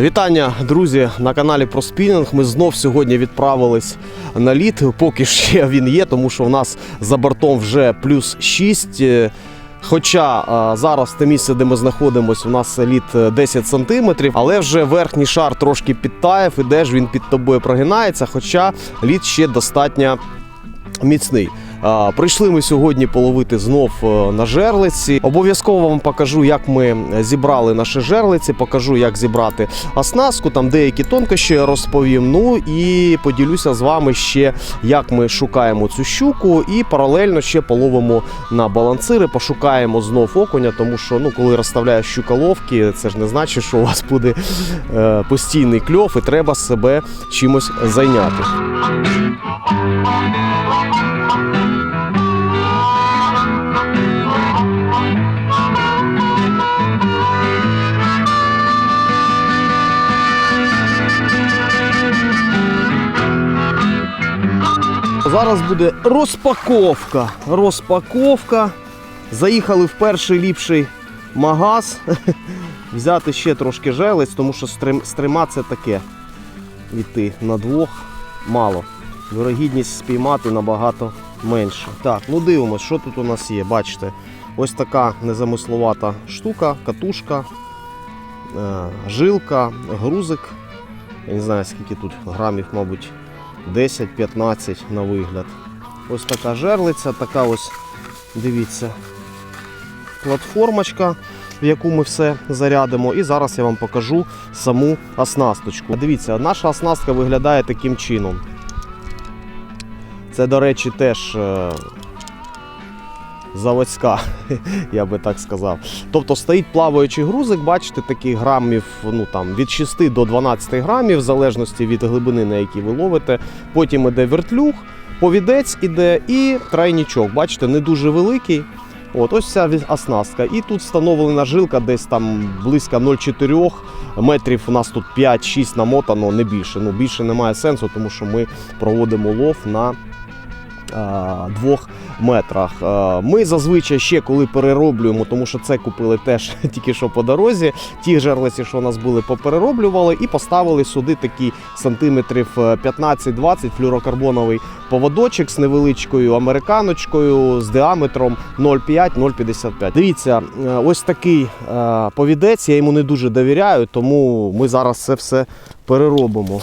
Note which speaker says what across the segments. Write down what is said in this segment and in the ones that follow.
Speaker 1: Вітання, друзі, на каналі про спінінг. Ми знов сьогодні відправились на лід. Поки ще він є, тому що в нас за бортом вже плюс 6. Е, Хоча а, зараз те місце, де ми знаходимося, у нас лід е, 10 сантиметрів, але вже верхній шар трошки підтаяв, і де ж він під тобою прогинається, хоча лід ще достатньо міцний. Прийшли ми сьогодні половити знов е, на жерлиці. Обов'язково вам покажу, як ми зібрали наші жерлиці, покажу, як зібрати оснастку, там деякі тонкощі розповім. Ну і поділюся з вами ще, як ми шукаємо цю щуку, і паралельно ще половимо на балансири, пошукаємо знов окуня, тому що ну, коли розставляєш щуколовки, це ж не значить, що у вас буде е, постійний кльов, і треба себе чимось зайняти. Зараз буде розпаковка. Розпаковка. Заїхали в перший ліпший магаз. Взяти ще трошки желець, тому що стрима це таке. Іти на двох мало. Вирогідність спіймати набагато менше. Так, ну дивимось, що тут у нас є. Бачите, ось така незамисловата штука, катушка, е, жилка, грузик. Я не знаю, скільки тут грамів, мабуть, 10-15 на вигляд. Ось така жерлиця, така ось, дивіться, платформочка, в яку ми все зарядимо. І зараз я вам покажу саму оснасточку. Дивіться, наша оснастка виглядає таким чином. Це, до речі, теж е, заводська, я би так сказав. Тобто стоїть плаваючий грузик, бачите, такий грамів ну, там, від 6 до 12 грамів, в залежності від глибини, на якій ви ловите. Потім іде вертлюг, повідець іде і трайнічок. Бачите, не дуже великий. От, ось ця оснастка. І тут встановлена жилка десь там близько 0,4 метрів. У нас тут 5-6 намотано, не більше. Ну, більше немає сенсу, тому що ми проводимо лов на двох метрах. Ми зазвичай ще коли перероблюємо, тому що це купили теж тільки що по дорозі. Ті жерлиці, що у нас були, поперероблювали і поставили сюди такі сантиметрів е, 15-20 флюрокарбоновий поводочок з невеличкою американочкою з діаметром 0,5-0,55. Дивіться, е, ось такий е, повідець, я йому не дуже довіряю, тому ми зараз це все переробимо.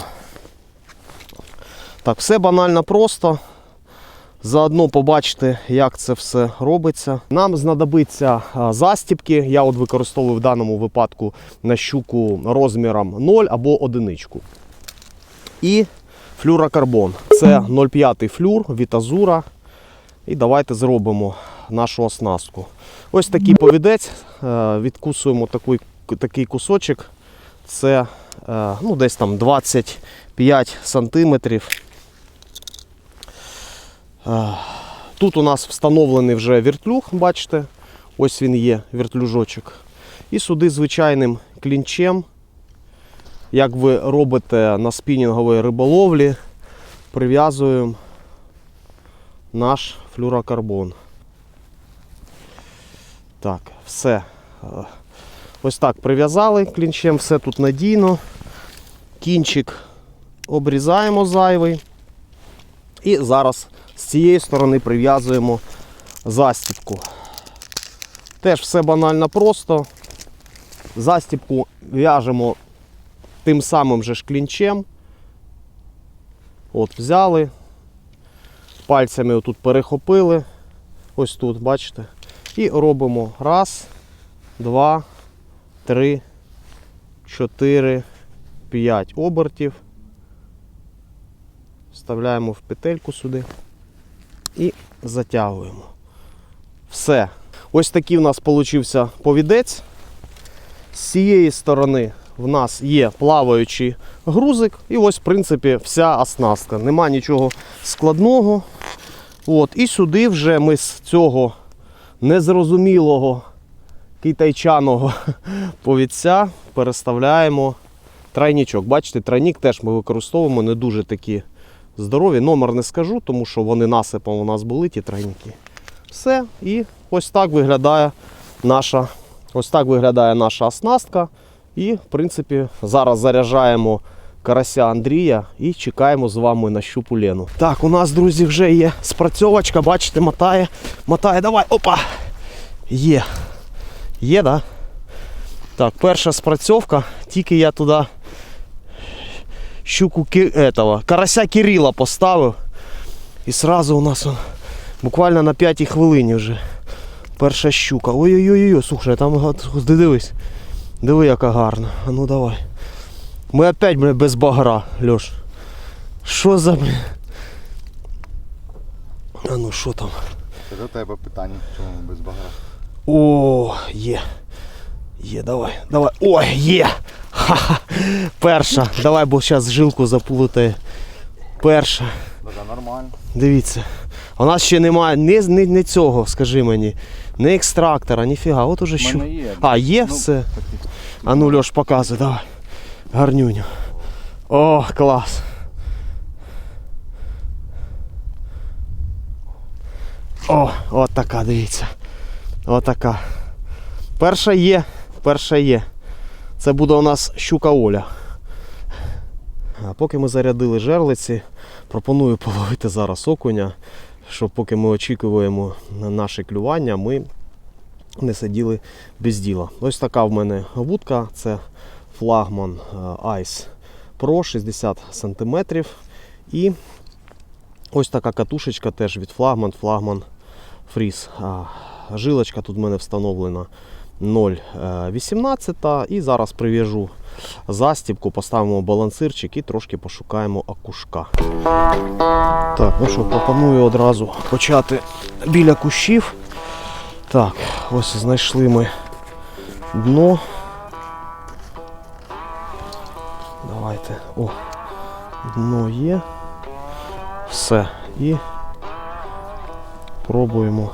Speaker 1: Так, все банально просто. Заодно побачите, як це все робиться. Нам знадобиться а, застіпки. Я от використовую в даному випадку на щуку розміром 0 або одиничку. І флюрокарбон. Це 0,5 флюр від Азура. І давайте зробимо нашу оснастку. Ось такий повідець. Е, Відкусуємо такий, такий кусочок. Це е, ну, десь там 25 сантиметрів. Е, Тут у нас встановлений вже вертлюг, бачите, ось він є, вертлюжочок. І сюди звичайним клінчем, як ви робите на спінінговій риболовлі, прив'язуємо наш флюрокарбон. Так, все. Е, Ось так прив'язали клінчем, все тут надійно. Кінчик обрізаємо зайвий. І зараз з цієї сторони прив'язуємо застібку. Теж все банально просто. Застібку в'яжемо тим самим же ж. От, взяли, пальцями отут перехопили. Ось тут, бачите. І робимо раз, два, три, чотири, п'ять обертів. Вставляємо в петельку сюди і затягуємо. Все. Ось такий в нас получився повідець. З цієї сторони в нас є плаваючий грузик. І ось, в принципі, вся оснастка. Нема нічого складного. От. І сюди вже ми з цього незрозумілого китайчаного повідця переставляємо трайнічок. Бачите, трайнік теж ми використовуємо не дуже такі здорові. Номер не скажу, тому що вони насипом у нас були, ті трайніки. Все. І ось так виглядає наша, ось так виглядає наша оснастка. І, в принципі, зараз заряджаємо карася Андрія і чекаємо з вами на щупу Лену. Так, у нас, друзі, вже є спрацьовочка, бачите, мотає. Мотає, давай, опа! Є. Є, да? Так, перша спрацьовка, тільки я туди щуку этого, карася Кирила поставив. І сразу у нас он, буквально на п'ятій хвилині вже перша щука. Ой-ой-ой, слухай, там дивись. Диви, яка гарна. А ну давай. Ми опять бля, без багра, Льош. Що за блін? А ну що там?
Speaker 2: Це до тебе питання, чому без багра.
Speaker 1: О, є. Є, давай, давай. Ой, є! Ха-ха. Перша. Давай, бо зараз жилку заплутає. Перша.
Speaker 2: Нормально.
Speaker 1: Дивіться. У нас ще немає ні, ні, ні цього, скажи мені. Ні екстрактора, ніфіга. От уже що.
Speaker 2: є.
Speaker 1: А, є
Speaker 2: Ну,
Speaker 1: все. А ну, Льош, показуй, давай. Гарнюню. О, клас. О, от така, дивіться. От така. Перша є, перша є. Це буде у нас щука Оля. А поки ми зарядили жерлиці, пропоную половити зараз окуня, щоб поки ми очікуємо на наше клювання, ми не сиділи без діла. Ось така в мене вудка, це флагман е, Ice Pro 60 см. І ось така катушечка теж від флагман, флагман Freeze. Жилочка тут в мене встановлена 0,18 і зараз прив'яжу застібку, поставимо балансирчик і трошки пошукаємо акушка. Так, ну що, пропоную одразу почати біля кущів. Так, ось знайшли ми дно. Давайте. О, дно є. Все. І пробуємо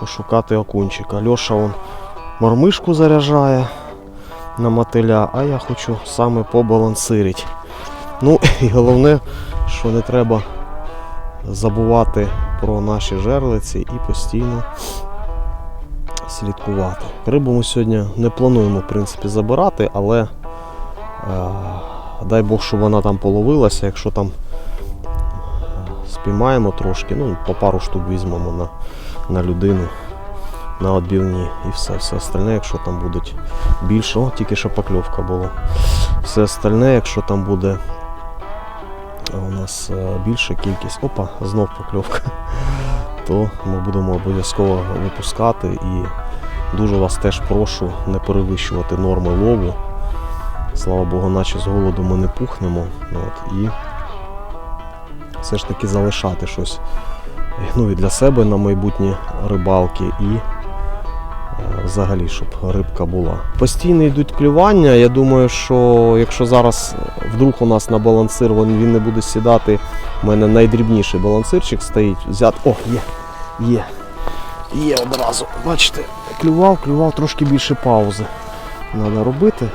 Speaker 1: пошукати окунчика. Льоша он мормишку заряджає на мотиля, а я хочу саме побалансирити. Ну і головне, що не треба забувати про наші жерлиці і постійно слідкувати. Рибу ми сьогодні не плануємо в принципі забирати, але е, дай Бог, щоб вона там половилася, якщо там е, спіймаємо трошки, ну по пару штук візьмемо на, на людину на відбивні і все. Все остальне, якщо там будуть більше, о, тільки що покльовка була. Все остальне, якщо там буде е, у нас е, більша кількість, опа, знов покльовка то ми будемо обов'язково випускати і дуже вас теж прошу не перевищувати норми лову. Слава Богу, наче з голоду ми не пухнемо. От, і все ж таки залишати щось ну, і для себе на майбутні рибалки і взагалі, щоб рибка була. Постійно йдуть клювання. Я думаю, що якщо зараз вдруг у нас на балансир він не буде сідати, у мене найдрібніший балансирчик стоїть. Взяти. О, є! Є. Є одразу. Бачите, клював, клював, трошки більше паузи. Треба робити.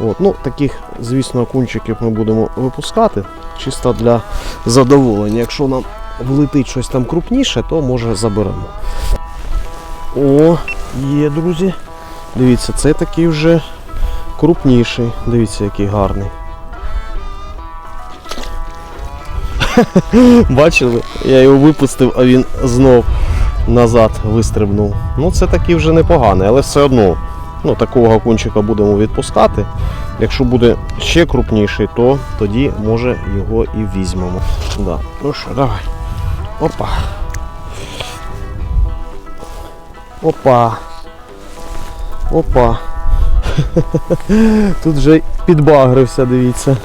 Speaker 1: От, ну, таких, звісно, окунчиків ми будемо випускати чисто для задоволення. Якщо нам влетить щось там крупніше, то може заберемо. О, є, друзі. Дивіться, це такий вже крупніший. Дивіться, який гарний. Бачили? Я його випустив, а він знов назад вистрибнув. Ну це такий вже непоганий, але все одно ну, такого гакунчика будемо відпускати. Якщо буде ще крупніший, то тоді може його і візьмемо. Да. Ну що, давай. Опа. Опа. Опа. Тут вже підбагрився, дивіться.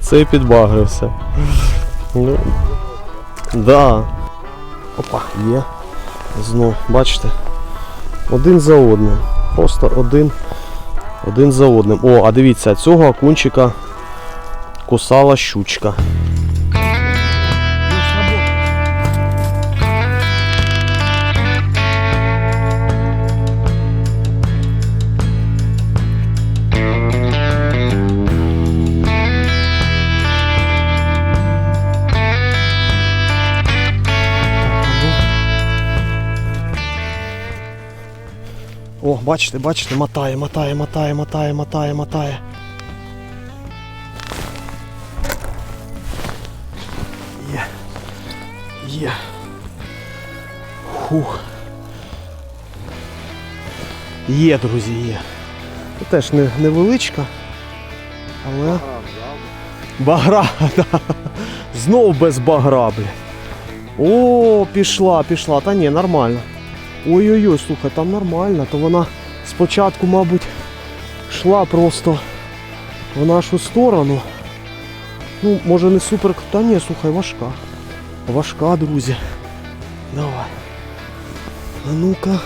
Speaker 1: Це підбагрився. Ну, да. Опа, є. Знов, бачите? Один за одним. Просто один, один за одним. О, а дивіться, цього окунчика кусала щучка. Бачите, бачите, мотає, мотає, мотає, мотає, мотає, мотає. Є. Є. Фух. Є, друзі, є. Ну, Теж не, невеличка, але. Багра, да. Знов без багра, бля. О, пішла, пішла. Та ні, нормально. Ой-ой-ой, слухай, там нормально, то вона спочатку, мабуть, йшла просто в нашу сторону. Ну, може не супер. Та ні, слухай, важка. Важка, друзі. Давай. А ну-ка,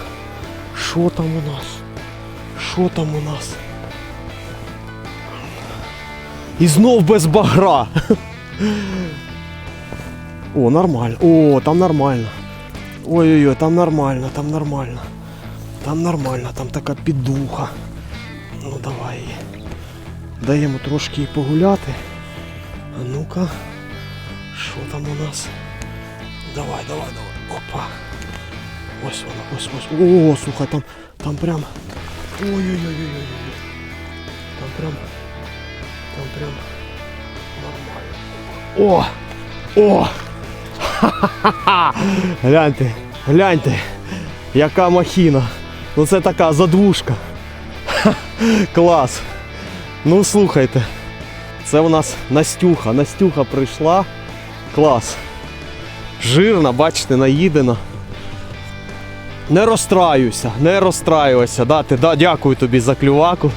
Speaker 1: що там у нас? Що там у нас? І знов без багра. О, нормально. О, там нормально. Ой-ой-ой, там нормально, там нормально. Там нормально, там така підуха. Ну давай її. Даємо трошки їй погуляти. А ну-ка. Що там у нас? Давай, давай, давай. Опа. Ось вона, ось, ось. О, слухай, там, там прям. Ой-ой-ой-ой-ой. Там прям. Там прям. Нормально. О! О! Гляньте, гляньте, яка махіна. Ну це така задвушка. Клас. Ну слухайте. Це у нас Настюха. Настюха прийшла. Клас. Жирна, бачите, наїдена. Не розстраюся, не розстраюся. Да, ти, да, дякую тобі за клюваку.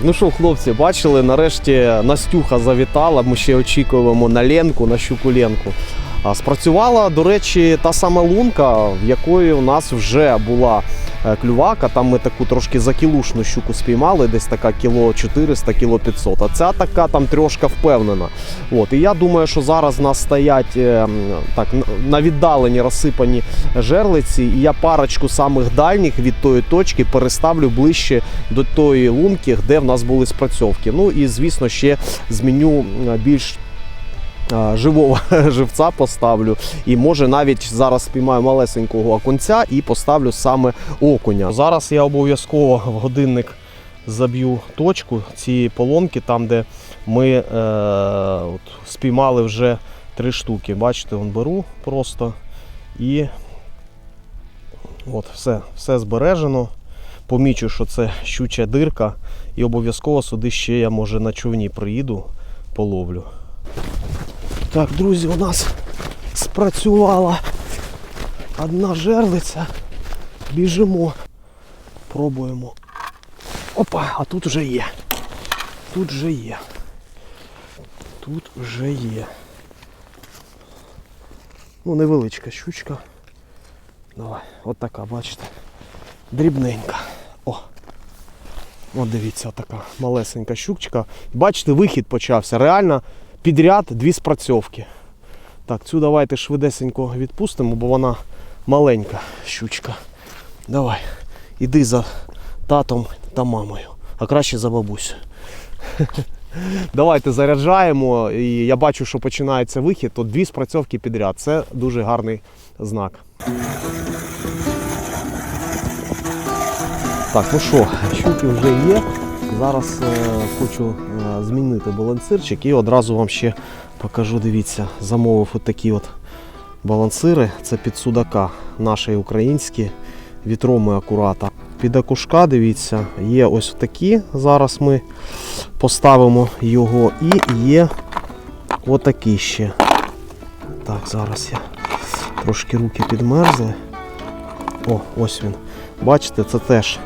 Speaker 1: Ну що, хлопці, бачили, нарешті Настюха завітала. Ми ще очікуємо на Ленку, на щуку Ленку. А Спрацювала, до речі, та сама лунка, в якої у нас вже була е, клювака. Там ми таку трошки закілушну щуку спіймали, десь така кіло 400, кіло 500. А ця така там трошки впевнена. От, і я думаю, що зараз в нас стоять е, так, на віддалені розсипані жерлиці, і я парочку самих дальніх від тої точки переставлю ближче до тої лунки, де в нас були спрацьовки. Ну і звісно, ще зміню більш живого живця поставлю. І може навіть зараз спіймаю малесенького окунця і поставлю саме окуня. Зараз я обов'язково в годинник заб'ю точку цієї поломки, там де ми е, от, спіймали вже три штуки. Бачите, вон беру просто і от все, все збережено. Помічу, що це щуча дирка, і обов'язково сюди ще я може на човні приїду, половлю. Так, друзі, у нас спрацювала одна жерлиця. Біжимо. Пробуємо. Опа, а тут вже є. Тут вже є. Тут вже є. Ну, невеличка щучка. Давай, от така, бачите. Дрібненька. О. От дивіться, така малесенька щучка. Бачите, вихід почався. Реально підряд дві спрацьовки. Так, цю давайте швидесенько відпустимо, бо вона маленька щучка. Давай, іди за татом та мамою, а краще за бабусю. Давайте заряджаємо. І я бачу, що починається вихід, то дві спрацьовки підряд. Це дуже гарний знак. Так, ну що, щуки вже є. Зараз е, хочу е, змінити балансирчик і одразу вам ще покажу, дивіться, замовив отакі от балансири. Це під судака, наші українські, вітроми акурата. Під акушка, дивіться, є ось такі. Зараз ми поставимо його. І є отакі ще. Так, зараз я трошки руки підмерзли. О, ось він. Бачите, це теж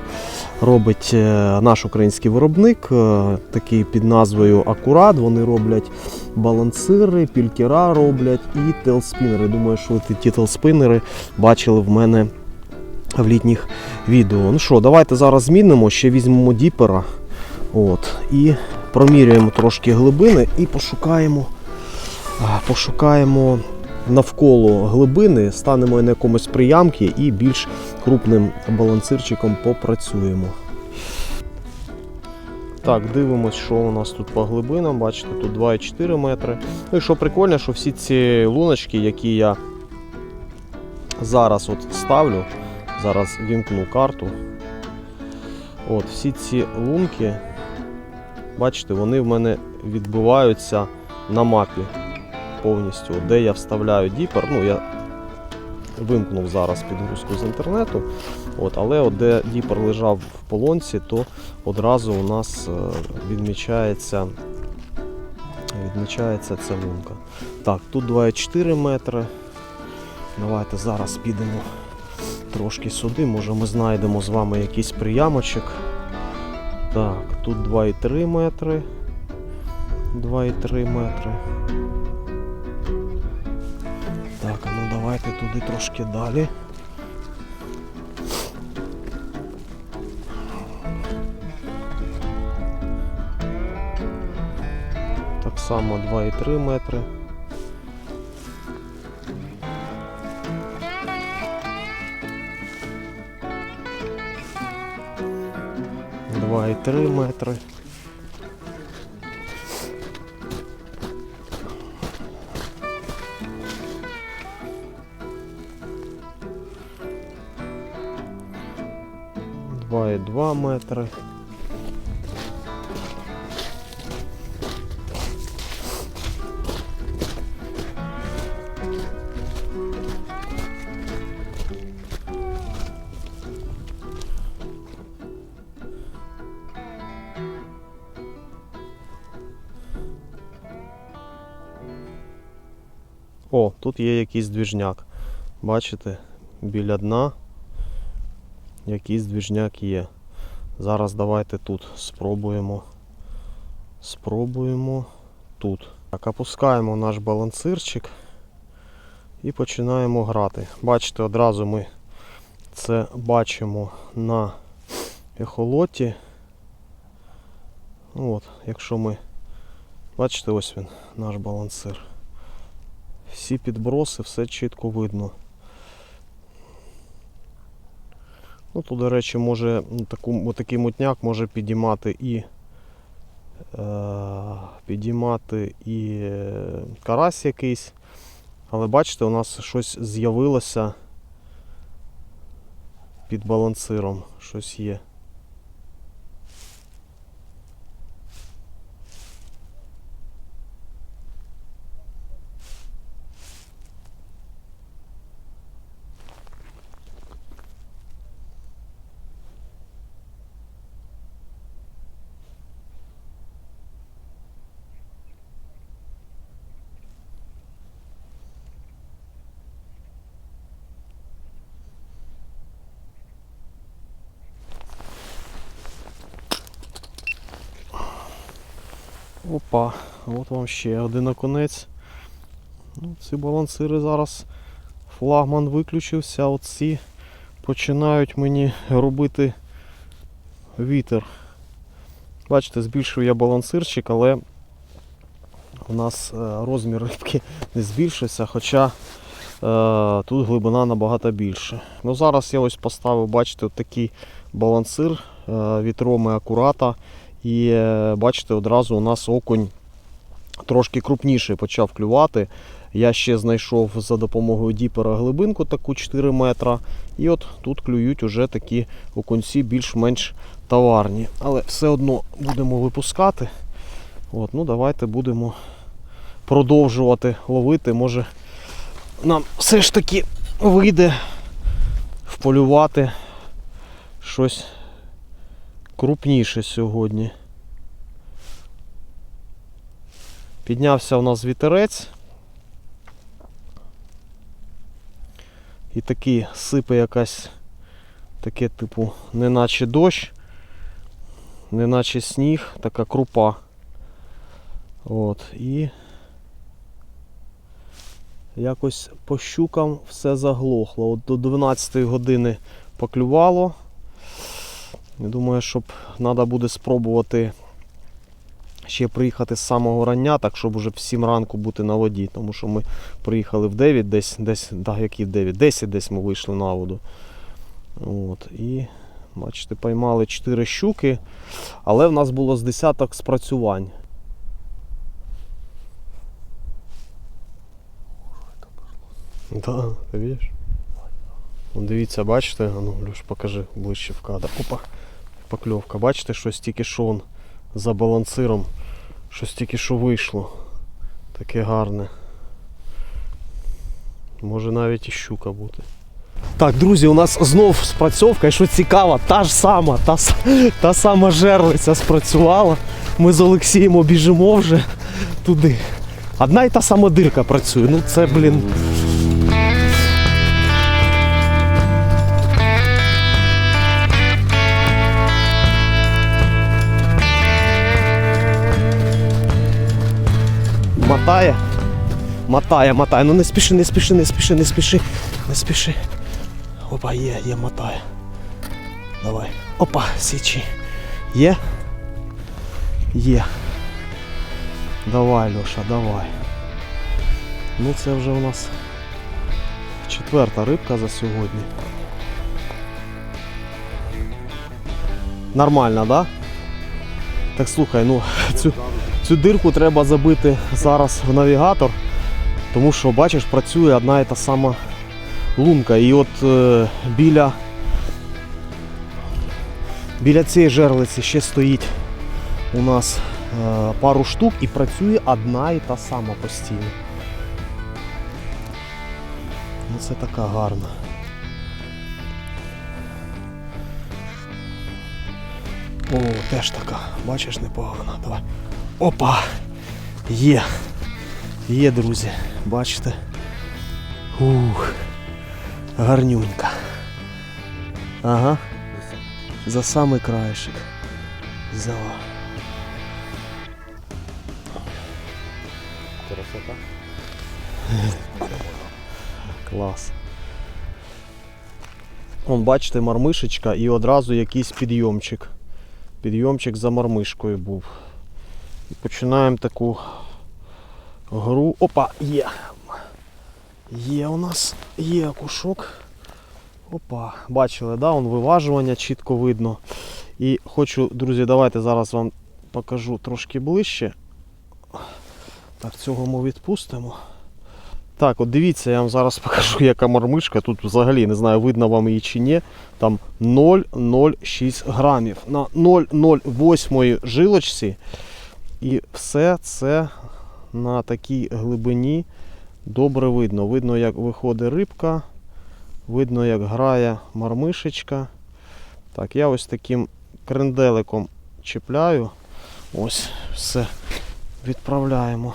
Speaker 1: робить е, наш український виробник, е, такий під назвою Акурат. Вони роблять балансири, пількера роблять і телспінери. Думаю, що ті телспінери бачили в мене в літніх відео. Ну що, давайте зараз змінимо, ще візьмемо діпера. От, і проміряємо трошки глибини і пошукаємо, пошукаємо навколо глибини, станемо на якомусь приямки і більш крупним балансирчиком попрацюємо. Так, дивимось, що у нас тут по глибинам. Бачите, тут 2,4 метри. Ну і що прикольно, що всі ці луночки, які я зараз от ставлю, зараз вімкну карту. От, всі ці лунки, бачите, вони в мене відбиваються на мапі повністю, де я вставляю діпер. Ну, я вимкнув зараз підгрузку з інтернету. От, але от де діпер лежав в полонці, то одразу у нас е, відмічається, відмічається ця лунка. Так, тут 2,4 метри. Давайте зараз підемо трошки сюди. Може ми знайдемо з вами якийсь приямочок. Так, тут 2,3 метри. 2,3 метри. Давайте туди трошки далі. Так само 2,3 метри. Два і три метри. Два і метри. О, тут є якийсь двіжняк. Бачите, біля дна якийсь двіжняк є. Зараз давайте тут спробуємо. Спробуємо тут. Так, опускаємо наш балансирчик і починаємо грати. Бачите, одразу ми це бачимо на ехолоті. Ну От, якщо ми. Бачите, ось він, наш балансир. Всі підброси, все чітко видно. Ну, тут, до речі, може таку, такий мутняк може підіймати і е, підіймати і е, карась якийсь. Але бачите, у нас щось з'явилося під балансиром. Щось є. Опа, от вам ще один окунець. Ну, ці балансири зараз флагман виключився, оці починають мені робити вітер. Бачите, збільшив я балансирчик, але у нас е, розмір рибки не збільшився, хоча е, тут глибина набагато більше. Ну, зараз я ось поставив, бачите, от такий балансир е, від Акурата. І е, бачите, одразу у нас окунь трошки крупніший почав клювати. Я ще знайшов за допомогою діпера глибинку таку 4 метра. І от тут клюють уже такі окунці більш-менш товарні. Але все одно будемо випускати. От, ну Давайте будемо продовжувати ловити. Може нам все ж таки вийде вполювати щось крупніше сьогодні. Піднявся у нас вітерець. І такий сипе якась таке, типу, неначе дощ, неначе сніг, така крупа. От, і якось по щукам все заглохло. От до 12 години поклювало. Я думаю, щоб треба буде спробувати ще приїхати з самого рання, так щоб уже в 7 ранку бути на воді. Тому що ми приїхали в 9, десь, десь, да, які 9, 10 десь ми вийшли на воду. От, і бачите, поймали 4 щуки, але в нас було з десяток спрацювань. Да, ти бачиш? Дивіться, бачите, а ну, Люш, покажи ближче в кадр. Опа. Покльовка. Бачите, щось тільки що он за балансиром. Щось тільки що вийшло. Таке гарне. Може навіть і щука бути. Так, друзі, у нас знов спрацьовка, і що цікаво, та ж сама, та, та сама жерлиця спрацювала. Ми з Олексієм обіжимо вже туди. Одна і та сама дирка працює. Ну це, блін. Мотає. Мотає, мотає. Ну не спіши, не спіши, не спіши, не спіши, не спіши. Опа, є, є, мотає. Давай. Опа, січі. Є? Є. Давай, Льоша, давай. Ну це вже у нас четверта рибка за сьогодні. Нормально, да? Так слухай, ну цю, цю дирку треба забити зараз в навігатор, тому що, бачиш, працює одна і та сама лунка. І от е, біля, біля цієї жерлиці ще стоїть у нас е, пару штук і працює одна і та сама постійно. Ну це така гарна. О, теж така, бачиш, непогана. Давай. Опа! Є. Є, друзі, бачите? Ух. Гарнюнька. Ага. За самий краєшик. Взяла.
Speaker 2: Красота.
Speaker 1: Клас. Вон, бачите, мармишечка і одразу якийсь підйомчик. Підйомчик за мармишкою був. І починаємо таку гру. Опа, є. Є у нас, є кушок. Опа, бачили, да? Вон виважування чітко видно. І хочу, друзі, давайте зараз вам покажу трошки ближче. Так, цього ми відпустимо. Так, от дивіться, я вам зараз покажу, яка мармишка. Тут взагалі не знаю, видно вам її чи ні. Там 0,06 грамів на 0,08 жилочці. І все це на такій глибині добре видно. Видно, як виходить рибка, видно, як грає мармишечка. Так, я ось таким кренделиком чіпляю. Ось, все відправляємо.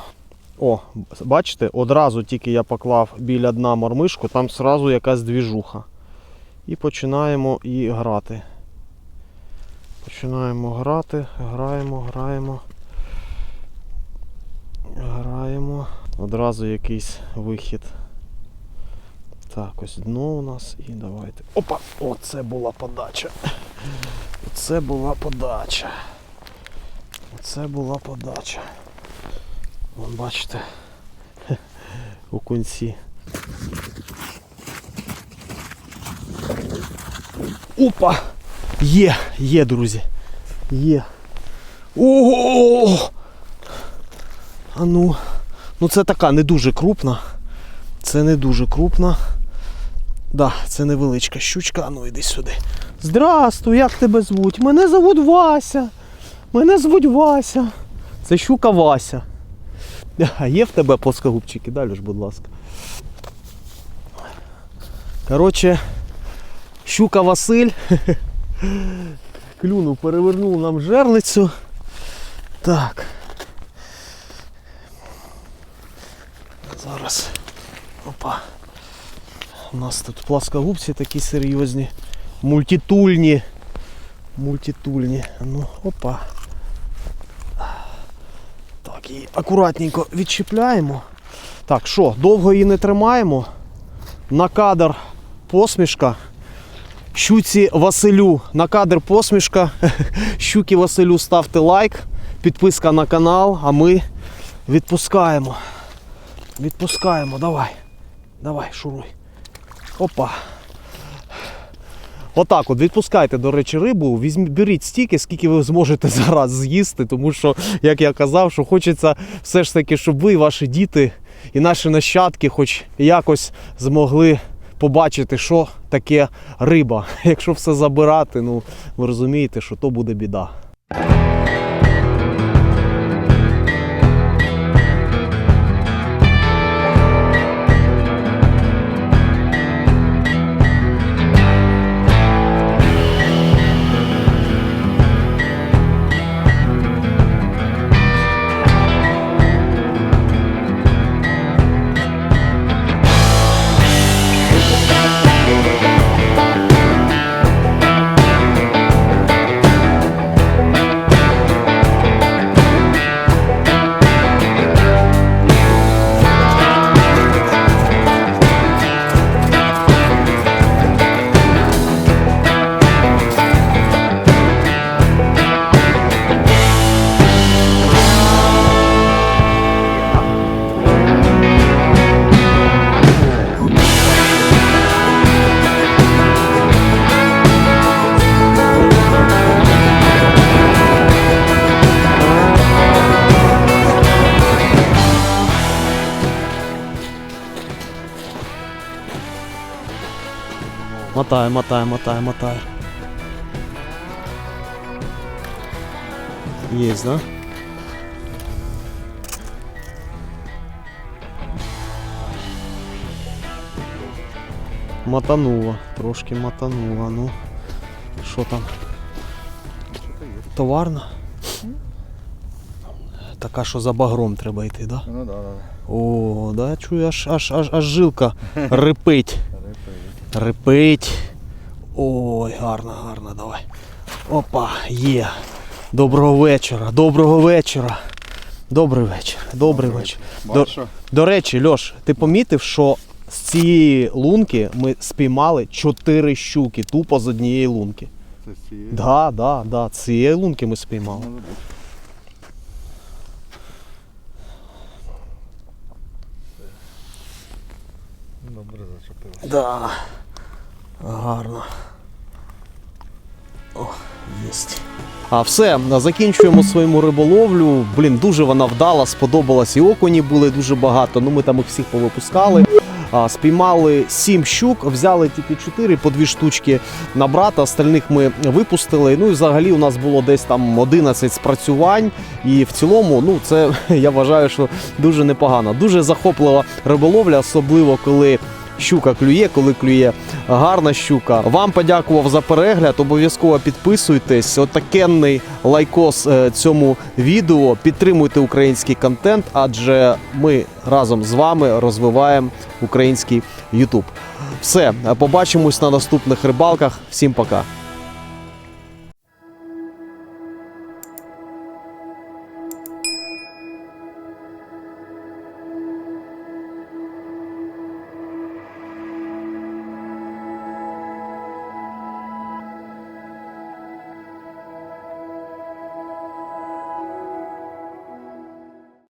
Speaker 1: О, бачите, одразу тільки я поклав біля дна мормишку, там сразу якась двіжуха. І починаємо і грати. Починаємо грати, граємо, граємо. Граємо. Одразу якийсь вихід. Так, ось дно у нас і давайте. Опа! Оце була подача. Оце була подача. Оце була подача. Вон бачите, у кінці. Опа! Є, є, друзі. Є. Ого! А ну. Це така не дуже крупна. Це не дуже крупна. Да, це невеличка щучка. Ну іди сюди. Здрастуй, як тебе звуть? Мене звуть Вася. Мене звуть Вася. Це щука Вася. А є в тебе плоскогубчики, далі ж, будь ласка. Коротше, щука Василь. Клюнув, перевернув нам жерлицю. Так. Зараз. Опа. У нас тут плоскогубці такі серйозні. Мультитульні. Мультитульні. Ну, опа. Так, і акуратненько відчіпляємо. Так, що, довго її не тримаємо. На кадр посмішка. Щуці Василю на кадр посмішка. Щуки Василю ставте лайк, підписка на канал, а ми відпускаємо. Відпускаємо, давай. Давай, шуруй. Опа. Отак от відпускайте, до речі, рибу, візьміть, беріть стільки, скільки ви зможете зараз з'їсти, тому що, як я казав, що хочеться все ж таки, щоб ви, ваші діти і наші нащадки хоч якось змогли побачити, що таке риба. Якщо все забирати, ну ви розумієте, що то буде біда. Мотає, мотає, мотає, мотає. Есть, да? Мотануло, трошки мотануло, ну. Що там? Товарна? Така, що за багром треба йти, да?
Speaker 2: Ну да, да.
Speaker 1: О, да, чую, аж, аж, аж, аж жилка рипить.
Speaker 2: Рипи.
Speaker 1: Рипить. Ой, гарно, гарно, давай. Опа, є. Доброго вечора, доброго вечора. Добрий вечір, добрий вечір. До, до речі, Льош, ти помітив, що з цієї лунки ми спіймали чотири щуки тупо з однієї лунки.
Speaker 2: Це з цієї?
Speaker 1: Да, да, да, з цієї лунки ми спіймали.
Speaker 2: Добре зачепилося.
Speaker 1: Да. Гарно. О, єсть. А все, закінчуємо своєму риболовлю. Блін, дуже вона вдала, сподобалась. І окуні були дуже багато. Ну ми там їх всіх повипускали. А, спіймали сім щук, взяли тільки чотири, по дві штучки на брата. Остальних ми випустили. Ну і взагалі у нас було десь там 11 спрацювань. І в цілому, ну це я вважаю, що дуже непогано. Дуже захоплива риболовля, особливо коли щука клює, коли клює гарна щука. Вам подякував за перегляд. Обов'язково підписуйтесь. Отакенний лайкос е, цьому відео. Підтримуйте український контент, адже ми разом з вами розвиваємо український Ютуб. Все, побачимось на наступних рибалках. Всім пока.